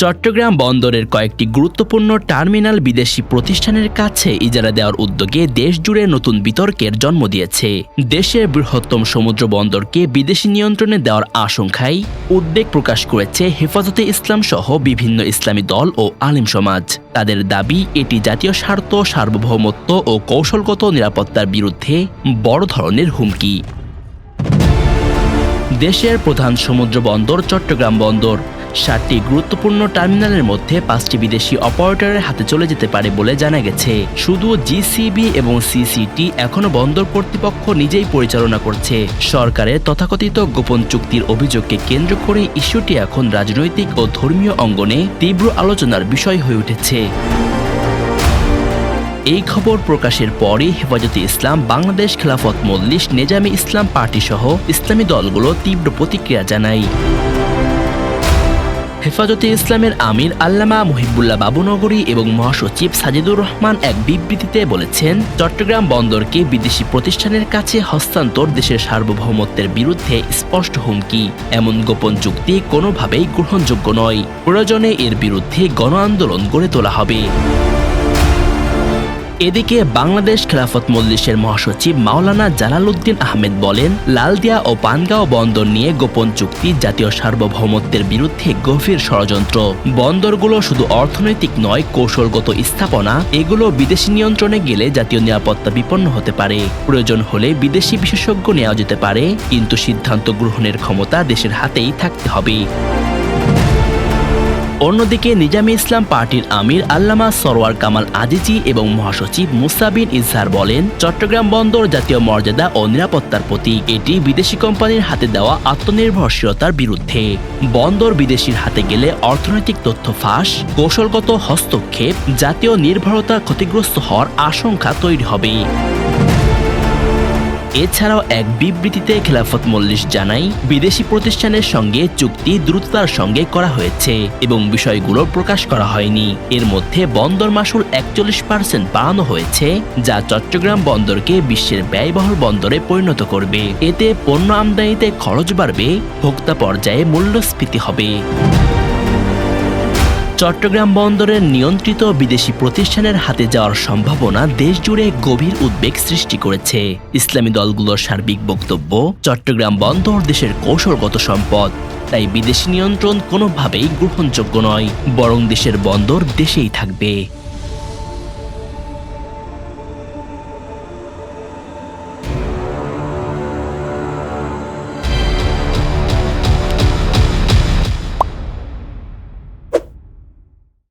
চট্টগ্রাম বন্দরের কয়েকটি গুরুত্বপূর্ণ টার্মিনাল বিদেশি প্রতিষ্ঠানের কাছে ইজারা দেওয়ার উদ্যোগে দেশ জুড়ে নতুন বিতর্কের জন্ম দিয়েছে। দেশের বৃহত্তম সমুদ্র বন্দরকে বিদেশি নিয়ন্ত্রণে দেওয়ার আশঙ্কায় উদ্বেগ প্রকাশ করেছে হেফাজতে ইসলাম সহ বিভিন্ন ইসলামী দল ও আলিম সমাজ। তাদের দাবি, এটি জাতীয় স্বার্থ, সার্বভৌমত্ব ও কৌশলগত নিরাপত্তার বিরুদ্ধে বড় ধরনের হুমকি। দেশের প্রধান সমুদ্র বন্দর চট্টগ্রাম বন্দর। সাতটি গুরুত্বপূর্ণ টার্মিনালের মধ্যে পাঁচটি বিদেশি অপারেটরের হাতে চলে যেতে পারে বলে জানা গেছে। শুধু জিসিবি এবং সিসিটি এখনও বন্দর কর্তৃপক্ষ নিজেই পরিচালনা করছে। সরকারের তথাকথিত গোপন চুক্তির অভিযোগকে কেন্দ্র করে ইস্যুটি এখন রাজনৈতিক ও ধর্মীয় অঙ্গনে তীব্র আলোচনার বিষয় হয়ে উঠেছে। এই খবর প্রকাশের পরই হেফাজতে ইসলাম, বাংলাদেশ খেলাফত মল্লিশ নেজামে ইসলাম পার্টি সহ ইসলামী দলগুলো তীব্র প্রতিক্রিয়া জানায়। হেফাজতে ইসলামের আমির আল্লামা মহিবুল্লাহ বাবুনগরী এবং মহাসচিব সাজিদুর রহমান এক বিবৃতিতে বলেছেন, চট্টগ্রাম বন্দরকে বিদেশি প্রতিষ্ঠানের কাছে হস্তান্তর দেশের সার্বভৌমত্বের বিরুদ্ধে স্পষ্ট হুমকি। এমন গোপন চুক্তি কোনোভাবেই গ্রহণযোগ্য নয়। প্রয়োজনে এর বিরুদ্ধে গণ আন্দোলন গড়ে তোলা হবে। এদিকে বাংলাদেশ খেলাফত মজলিসের মহাসচিব মাওলানা জালালউদ্দিন আহমেদ বলেন, লালদিয়া ও পানগাঁও বন্দর নিয়ে গোপন চুক্তি জাতীয় সার্বভৌমত্বের বিরুদ্ধে গভীর ষড়যন্ত্র। বন্দরগুলো শুধু অর্থনৈতিক নয়, কৌশলগত স্থাপনা, এগুলো বিদেশি নিয়ন্ত্রণে গেলে জাতীয় নিরাপত্তা বিপন্ন হতে পারে। প্রয়োজন হলে বিদেশি বিশেষজ্ঞ নেওয়া যেতে পারে, কিন্তু সিদ্ধান্ত গ্রহণের ক্ষমতা দেশের হাতেই থাকতে হবে। অন্যদিকে নিজামী ইসলাম পার্টির আমির আল্লামা সরওয়ার কামাল আজিজি এবং মহাসচিব মুসাবিন ইজহার বলেন, চট্টগ্রাম বন্দর জাতীয় মর্যাদা ও নিরাপত্তার প্রতীক, এটি বিদেশি কোম্পানির হাতে দেওয়া আত্মনির্ভরশীলতার বিরুদ্ধে। বন্দর বিদেশির হাতে গেলে অর্থনৈতিক তথ্য ফাঁস, কৌশলগত হস্তক্ষেপ, জাতীয় নির্ভরতা ক্ষতিগ্রস্ত হওয়ার আশঙ্কা তৈরি হবে। এছাড়াও এক বিবৃতিতে খেলাফত মল্লিশ জানাই বিদেশি প্রতিষ্ঠানের সঙ্গে চুক্তি দ্রুততার সঙ্গে করা হয়েছে এবং বিষয়গুলো প্রকাশ করা হয়নি। এর মধ্যে বন্দর মাসুল একচল্লিশ পার্সেন্ট বাড়ানো হয়েছে, যা চট্টগ্রাম বন্দরকে বিশ্বের ব্যয়বহুল বন্দরে পরিণত করবে। এতে পণ্য আমদানিতে খরচ বাড়বে, ভোক্তা পর্যায়ে মূল্যস্ফীতি হবে। চট্টগ্রাম বন্দরের নিয়ন্ত্রিত বিদেশি প্রতিষ্ঠানের হাতে যাওয়ার সম্ভাবনা দেশজুড়ে গভীর উদ্বেগ সৃষ্টি করেছে। ইসলামী দলগুলোর সার্বিক বক্তব্য, চট্টগ্রাম বন্দর দেশের কৌশলগত সম্পদ, তাই বিদেশি নিয়ন্ত্রণ কোনোভাবেই গ্রহণযোগ্য নয়, বরং দেশের বন্দর দেশেই থাকবে।